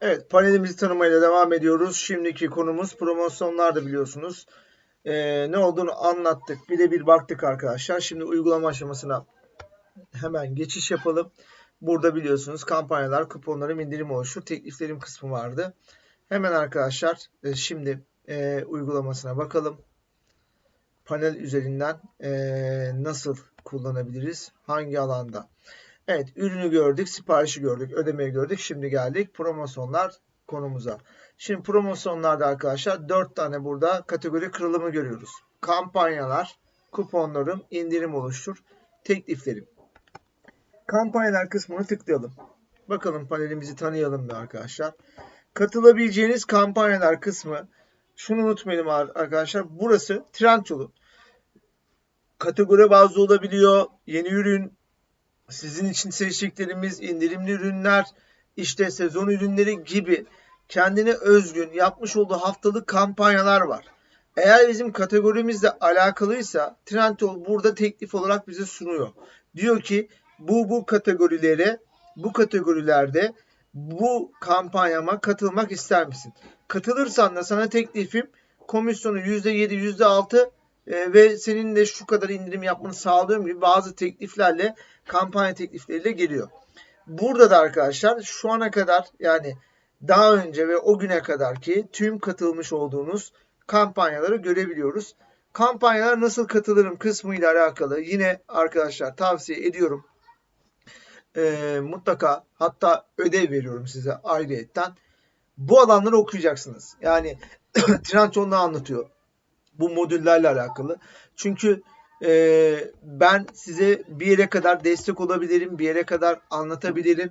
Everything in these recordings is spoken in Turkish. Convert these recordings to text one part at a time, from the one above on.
Evet, panelimizi tanımayla devam ediyoruz. Şimdiki konumuz promosyonlardı biliyorsunuz. Ee, ne olduğunu anlattık. Bir de bir baktık arkadaşlar. Şimdi uygulama aşamasına hemen geçiş yapalım. Burada biliyorsunuz kampanyalar, kuponlarım, indirim oluşur. Tekliflerim kısmı vardı. Hemen arkadaşlar e, şimdi e, uygulamasına bakalım. Panel üzerinden e, nasıl kullanabiliriz? Hangi alanda? Evet, ürünü gördük, siparişi gördük, ödemeyi gördük. Şimdi geldik promosyonlar konumuza. Şimdi promosyonlarda arkadaşlar 4 tane burada kategori kırılımı görüyoruz. Kampanyalar, kuponlarım, indirim oluştur, tekliflerim. Kampanyalar kısmını tıklayalım. Bakalım panelimizi tanıyalım da arkadaşlar. Katılabileceğiniz kampanyalar kısmı şunu unutmayalım arkadaşlar. Burası Trendyol'un kategori bazlı olabiliyor. Yeni ürün, sizin için seçtiklerimiz indirimli ürünler, işte sezon ürünleri gibi kendine özgün yapmış olduğu haftalık kampanyalar var. Eğer bizim kategorimizle alakalıysa Trendyol burada teklif olarak bize sunuyor. Diyor ki bu bu kategorilere bu kategorilerde bu kampanyama katılmak ister misin? Katılırsan da sana teklifim komisyonu %7, %6 e, ve senin de şu kadar indirim yapmanı sağlıyorum gibi bazı tekliflerle kampanya teklifleriyle geliyor. Burada da arkadaşlar şu ana kadar yani daha önce ve o güne kadar ki tüm katılmış olduğunuz kampanyaları görebiliyoruz. Kampanyalar nasıl katılırım kısmı ile alakalı yine arkadaşlar tavsiye ediyorum. Ee, mutlaka hatta ödev veriyorum size ayrıyetten. Bu alanları okuyacaksınız. Yani Trendyol ne anlatıyor? Bu modüllerle alakalı. Çünkü e, ben size bir yere kadar destek olabilirim, bir yere kadar anlatabilirim.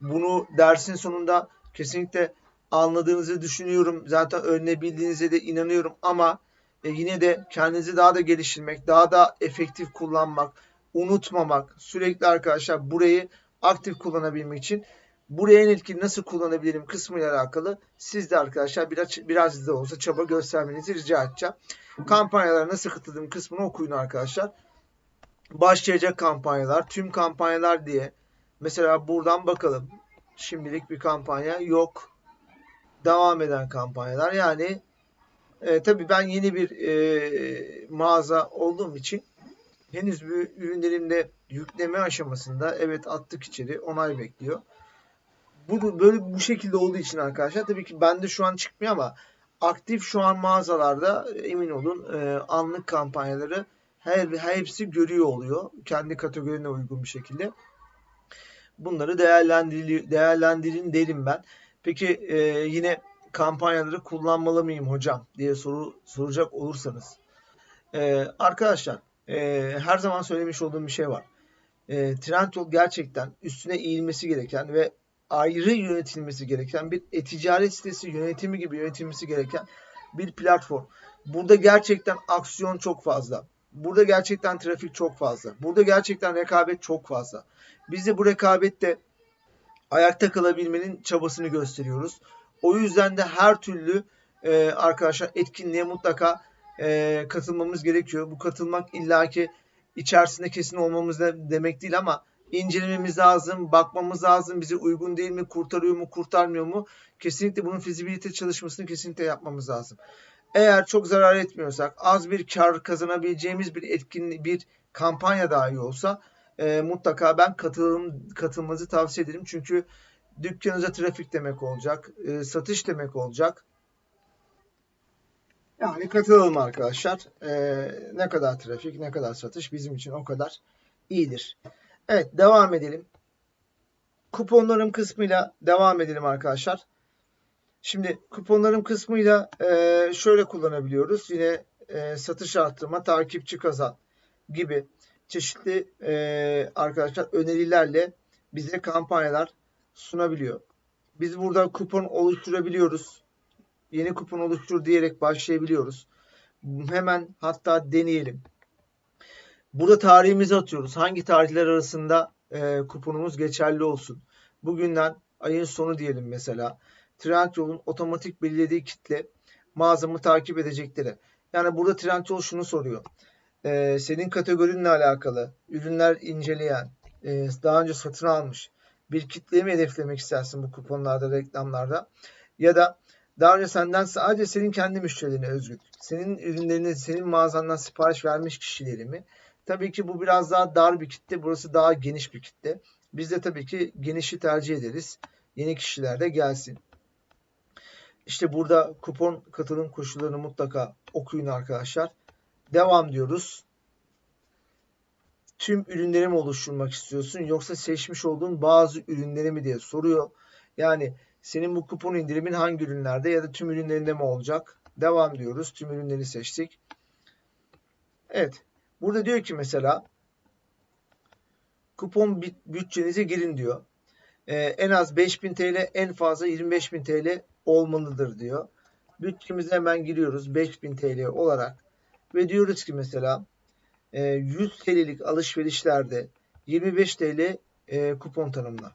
Bunu dersin sonunda kesinlikle anladığınızı düşünüyorum. Zaten öğrenebildiğinize de inanıyorum ama e, yine de kendinizi daha da geliştirmek, daha da efektif kullanmak, unutmamak, sürekli arkadaşlar burayı aktif kullanabilmek için buraya en etkin nasıl kullanabilirim kısmıyla alakalı siz de arkadaşlar biraz, biraz da olsa çaba göstermenizi rica edeceğim. Kampanyalara nasıl katıldım kısmını okuyun arkadaşlar. Başlayacak kampanyalar, tüm kampanyalar diye. Mesela buradan bakalım. Şimdilik bir kampanya yok. Devam eden kampanyalar. Yani e, tabii ben yeni bir e, mağaza olduğum için henüz bir ürünlerimde yükleme aşamasında evet attık içeri onay bekliyor. Bu böyle bu şekilde olduğu için arkadaşlar tabii ki bende şu an çıkmıyor ama aktif şu an mağazalarda emin olun e, anlık kampanyaları her hepsi görüyor oluyor. Kendi kategorine uygun bir şekilde. Bunları değerlendirin, değerlendirin derim ben. Peki e, yine kampanyaları kullanmalı mıyım hocam diye soru soracak olursanız. E, arkadaşlar e, her zaman söylemiş olduğum bir şey var. E, Trendyol gerçekten üstüne eğilmesi gereken ve ayrı yönetilmesi gereken bir e-ticaret sitesi yönetimi gibi yönetilmesi gereken bir platform. Burada gerçekten aksiyon çok fazla. Burada gerçekten trafik çok fazla. Burada gerçekten rekabet çok fazla. Biz de bu rekabette ayakta kalabilmenin çabasını gösteriyoruz. O yüzden de her türlü e, arkadaşlar etkinliğe mutlaka e, katılmamız gerekiyor. Bu katılmak illaki içerisinde kesin olmamız demek değil ama incelememiz lazım, bakmamız lazım. Bize uygun değil mi, kurtarıyor mu, kurtarmıyor mu? Kesinlikle bunun fizibilite çalışmasını kesinlikle yapmamız lazım. Eğer çok zarar etmiyorsak, az bir kar kazanabileceğimiz bir etkinlik, bir kampanya dahi olsa e, mutlaka ben katılım, katılmanızı tavsiye ederim. Çünkü dükkanınıza trafik demek olacak, e, satış demek olacak. Yani katılalım arkadaşlar. E, ne kadar trafik, ne kadar satış bizim için o kadar iyidir. Evet devam edelim. Kuponlarım kısmıyla devam edelim arkadaşlar. Şimdi kuponlarım kısmıyla e, şöyle kullanabiliyoruz. Yine e, satış arttırma, takipçi kazan gibi çeşitli e, arkadaşlar önerilerle bize kampanyalar sunabiliyor. Biz burada kupon oluşturabiliyoruz. Yeni kupon oluştur diyerek başlayabiliyoruz. Hemen hatta deneyelim. Burada tarihimizi atıyoruz. Hangi tarihler arasında e, kuponumuz geçerli olsun. Bugünden ayın sonu diyelim mesela. Trendyol'un otomatik belirlediği kitle mağazamı takip edecekleri. Yani burada Trendyol şunu soruyor. E, senin kategorinle alakalı ürünler inceleyen, e, daha önce satın almış, bir kitleye mi hedeflemek istersin bu kuponlarda, reklamlarda? Ya da daha önce senden sadece senin kendi müşterilerine özgü, senin ürünlerini, senin mağazandan sipariş vermiş kişileri mi? Tabii ki bu biraz daha dar bir kitle, burası daha geniş bir kitle. Biz de tabii ki genişi tercih ederiz. Yeni kişiler de gelsin. İşte burada kupon katılım koşullarını mutlaka okuyun arkadaşlar. Devam diyoruz. Tüm ürünleri mi oluşturmak istiyorsun yoksa seçmiş olduğun bazı ürünleri mi diye soruyor. Yani senin bu kupon indirimin hangi ürünlerde ya da tüm ürünlerinde mi olacak? Devam diyoruz. Tüm ürünleri seçtik. Evet. Burada diyor ki mesela kupon bütçenize girin diyor. Ee, en az 5000 TL en fazla 25000 TL olmalıdır diyor. Bütçemize hemen giriyoruz 5000 TL olarak ve diyoruz ki mesela 100 e, TL'lik alışverişlerde 25 TL e, kupon tanımla.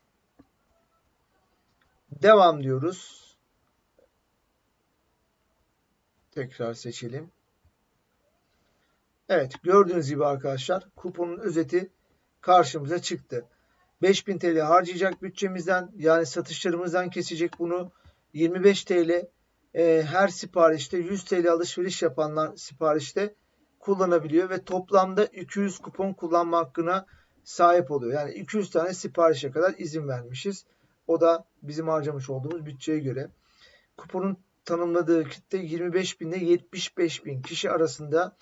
Devam diyoruz. Tekrar seçelim. Evet gördüğünüz gibi arkadaşlar kuponun özeti karşımıza çıktı. 5000 TL harcayacak bütçemizden yani satışlarımızdan kesecek bunu 25 TL e, her siparişte 100 TL alışveriş yapanlar siparişte kullanabiliyor ve toplamda 200 kupon kullanma hakkına sahip oluyor. Yani 200 tane siparişe kadar izin vermişiz. O da bizim harcamış olduğumuz bütçeye göre. Kuponun tanımladığı kitle 25 bin ile 75 bin kişi arasında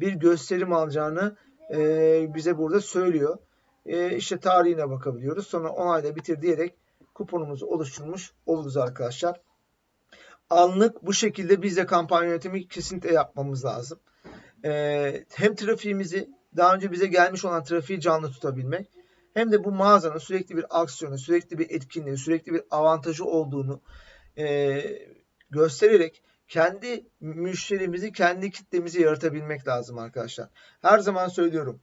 bir gösterim alacağını e, bize burada söylüyor. E, işte tarihine bakabiliyoruz. Sonra 10 ayda bitir diyerek kuponumuzu oluşturmuş oluruz arkadaşlar. Anlık bu şekilde biz de kampanya yönetimi kesinlikle yapmamız lazım. Ee, hem trafiğimizi daha önce bize gelmiş olan trafiği canlı tutabilmek hem de bu mağazanın sürekli bir aksiyonu, sürekli bir etkinliği, sürekli bir avantajı olduğunu e, göstererek kendi müşterimizi, kendi kitlemizi yaratabilmek lazım arkadaşlar. Her zaman söylüyorum.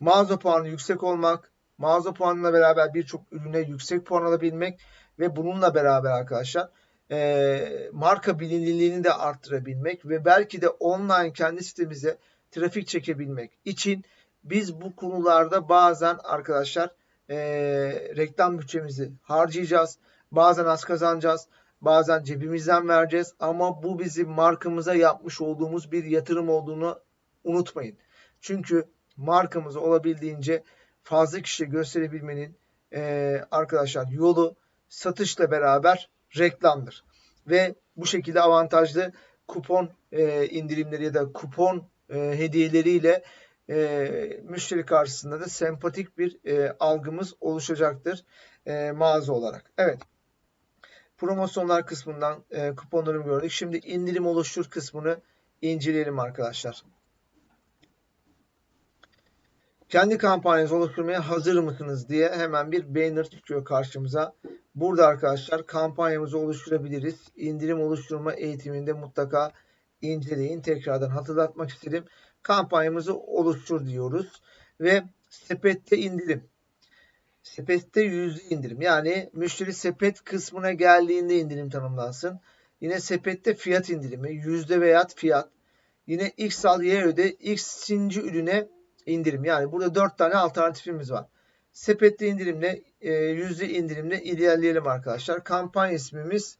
Mağaza puanı yüksek olmak, mağaza puanıyla beraber birçok ürüne yüksek puan alabilmek ve bununla beraber arkadaşlar e, marka bilinirliğini de arttırabilmek ve belki de online kendi sitemize trafik çekebilmek için biz bu konularda bazen arkadaşlar e, reklam bütçemizi harcayacağız. Bazen az kazanacağız. Bazen cebimizden vereceğiz. Ama bu bizim markamıza yapmış olduğumuz bir yatırım olduğunu unutmayın. Çünkü markamızı olabildiğince fazla kişiye gösterebilmenin e, arkadaşlar yolu satışla beraber reklamdır. Ve bu şekilde avantajlı kupon e, indirimleri ya da kupon e, hediyeleriyle e, müşteri karşısında da sempatik bir e, algımız oluşacaktır e, mağaza olarak. Evet. Promosyonlar kısmından e, kuponlarımı gördük. Şimdi indirim oluştur kısmını inceleyelim arkadaşlar. Kendi kampanyanızı oluşturmaya hazır mısınız diye hemen bir banner çıkıyor karşımıza. Burada arkadaşlar kampanyamızı oluşturabiliriz. İndirim oluşturma eğitiminde mutlaka inceleyin. Tekrardan hatırlatmak istedim. Kampanyamızı oluştur diyoruz. Ve sepette indirim. Sepette yüzde indirim. Yani müşteri sepet kısmına geldiğinde indirim tanımlansın. Yine sepette fiyat indirimi. Yüzde veya fiyat. Yine X al Y öde. X'inci ürüne indirim. Yani burada 4 tane alternatifimiz var. Sepette indirimle e, yüzde indirimle ilerleyelim arkadaşlar. Kampanya ismimiz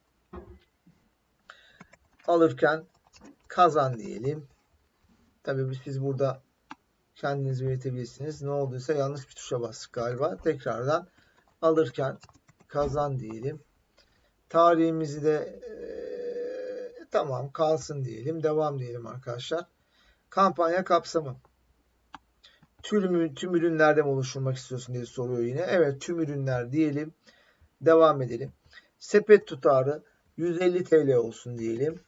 alırken kazan diyelim. Tabii siz burada kendiniz üretebilirsiniz. Ne olduysa yanlış bir tuşa bastık galiba. Tekrardan alırken kazan diyelim. Tarihimizi de e, tamam kalsın diyelim. Devam diyelim arkadaşlar. Kampanya kapsamı tüm, tüm ürünlerden oluşturmak istiyorsun diye soruyor yine. Evet tüm ürünler diyelim. Devam edelim. Sepet tutarı 150 TL olsun diyelim.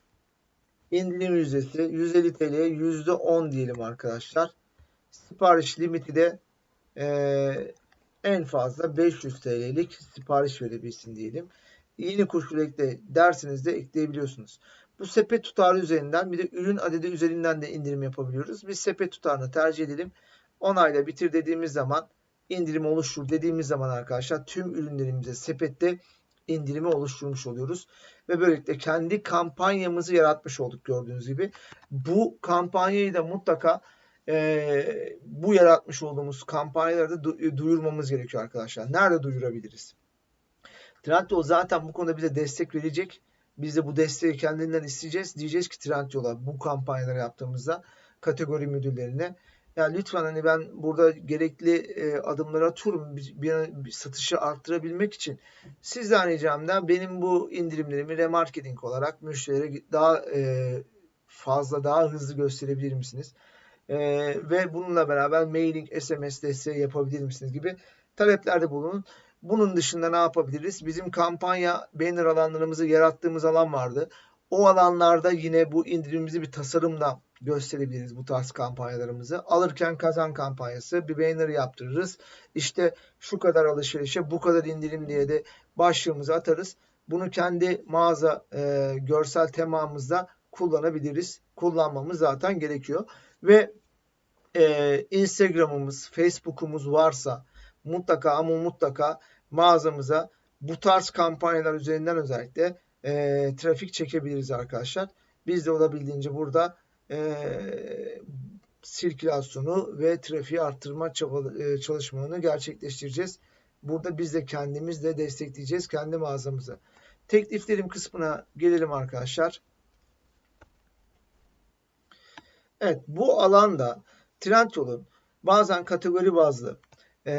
İndirim yüzdesi 150 TL'ye %10 diyelim arkadaşlar. Sipariş limiti de e, en fazla 500 TL'lik sipariş verebilsin diyelim. Yeni koşul ekle derseniz de ekleyebiliyorsunuz. Bu sepet tutarı üzerinden bir de ürün adedi üzerinden de indirim yapabiliyoruz. Biz sepet tutarını tercih edelim. Onayla bitir dediğimiz zaman indirim oluştur dediğimiz zaman arkadaşlar tüm ürünlerimize sepette indirimi oluşturmuş oluyoruz. Ve böylelikle kendi kampanyamızı yaratmış olduk gördüğünüz gibi. Bu kampanyayı da mutlaka e, bu yaratmış olduğumuz kampanyaları da duyurmamız gerekiyor arkadaşlar. Nerede duyurabiliriz? Trendyol zaten bu konuda bize destek verecek. Biz de bu desteği kendinden isteyeceğiz. Diyeceğiz ki Trendyol'a bu kampanyaları yaptığımızda kategori müdürlerine ya lütfen hani ben burada gerekli e, adımları atıyorum bir, bir, bir satışı arttırabilmek için. Sizden ricam da benim bu indirimlerimi remarketing olarak müşterilere daha e, fazla daha hızlı gösterebilir misiniz? E, ve bununla beraber mailing, SMS desteği yapabilir misiniz gibi taleplerde bulunun. Bunun dışında ne yapabiliriz? Bizim kampanya banner alanlarımızı yarattığımız alan vardı. O alanlarda yine bu indirimimizi bir tasarımla gösterebiliriz bu tarz kampanyalarımızı. Alırken kazan kampanyası bir banner yaptırırız. İşte şu kadar alışverişe bu kadar indirim diye de başlığımızı atarız. Bunu kendi mağaza e, görsel temamızda kullanabiliriz. Kullanmamız zaten gerekiyor. Ve e, Instagram'ımız, Facebook'umuz varsa mutlaka ama mutlaka mağazamıza bu tarz kampanyalar üzerinden özellikle e, trafik çekebiliriz arkadaşlar. Biz de olabildiğince burada e, sirkülasyonu ve trafiği arttırma e, çalışmalarını gerçekleştireceğiz. Burada biz de kendimiz de destekleyeceğiz kendi mağazamızı. Tekliflerim kısmına gelelim arkadaşlar. Evet bu alanda Trendyol'un bazen kategori bazlı e,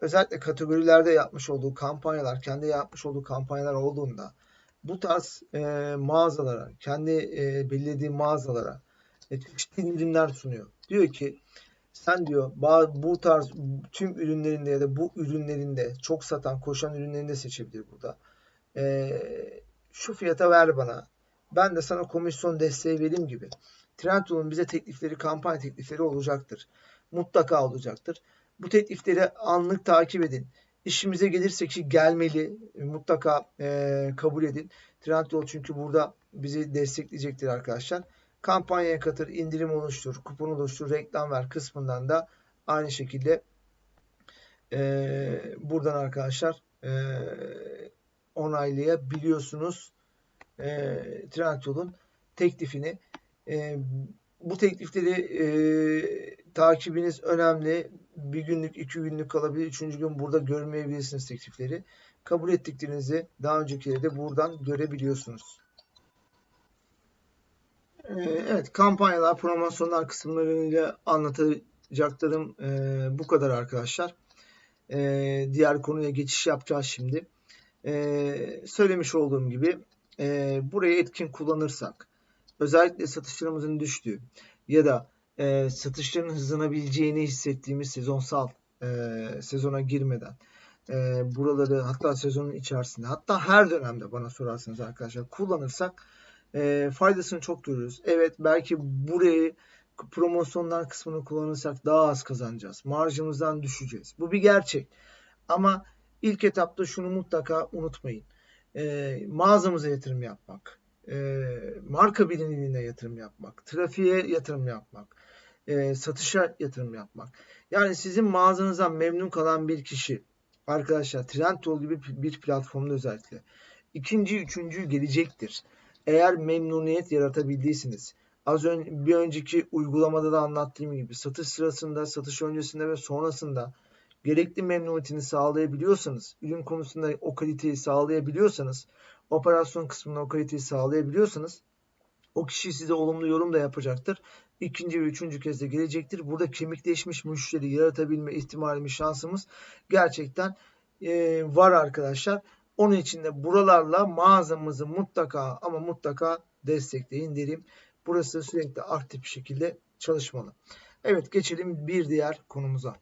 özellikle kategorilerde yapmış olduğu kampanyalar, kendi yapmış olduğu kampanyalar olduğunda bu tarz e, mağazalara, kendi e, belirlediği mağazalara e, çeşitli indirimler sunuyor. Diyor ki sen diyor bu tarz tüm ürünlerinde ya da bu ürünlerinde çok satan, koşan ürünlerinde seçebilir burada. E, şu fiyata ver bana. Ben de sana komisyon desteği vereyim gibi. Trendyol'un bize teklifleri, kampanya teklifleri olacaktır. Mutlaka olacaktır. Bu teklifleri anlık takip edin. İşimize gelirse ki gelmeli, mutlaka e, kabul edin. Trendyol çünkü burada bizi destekleyecektir arkadaşlar. Kampanyaya katır, indirim oluştur, kupon oluştur, reklam ver kısmından da aynı şekilde e, buradan arkadaşlar e, onaylayabiliyorsunuz e, Trendyol'un teklifini. E, bu teklifleri e, takibiniz önemli. Bir günlük, iki günlük kalabilir. Üçüncü gün burada görmeyebilirsiniz teklifleri. Kabul ettiklerinizi daha öncekileri de buradan görebiliyorsunuz. E, evet, kampanyalar, promosyonlar kısımlarıyla anlatacaklarım e, bu kadar arkadaşlar. E, diğer konuya geçiş yapacağız şimdi. E, söylemiş olduğum gibi e, burayı etkin kullanırsak özellikle satışlarımızın düştüğü ya da e, satışların hızlanabileceğini hissettiğimiz sezonsal e, sezona girmeden e, buraları hatta sezonun içerisinde hatta her dönemde bana sorarsanız arkadaşlar kullanırsak e, faydasını çok görürüz. Evet belki burayı promosyonlar kısmını kullanırsak daha az kazanacağız. Marjımızdan düşeceğiz. Bu bir gerçek. Ama ilk etapta şunu mutlaka unutmayın. E, mağazamıza yatırım yapmak, e, marka bilinirliğine yatırım yapmak, trafiğe yatırım yapmak, e, satışa yatırım yapmak. Yani sizin mağazanızdan memnun kalan bir kişi arkadaşlar Trendyol gibi bir platformda özellikle ikinci, üçüncü gelecektir. Eğer memnuniyet yaratabildiyseniz az önce bir önceki uygulamada da anlattığım gibi satış sırasında, satış öncesinde ve sonrasında gerekli memnuniyetini sağlayabiliyorsanız, ürün konusunda o kaliteyi sağlayabiliyorsanız operasyon kısmında o kaliteyi sağlayabiliyorsanız o kişi size olumlu yorum da yapacaktır. İkinci ve üçüncü kez de gelecektir. Burada kemikleşmiş müşteri yaratabilme ihtimalimiz, şansımız gerçekten e, var arkadaşlar. Onun için de buralarla mağazamızı mutlaka ama mutlaka destekleyin derim. Burası sürekli aktif bir şekilde çalışmalı. Evet geçelim bir diğer konumuza.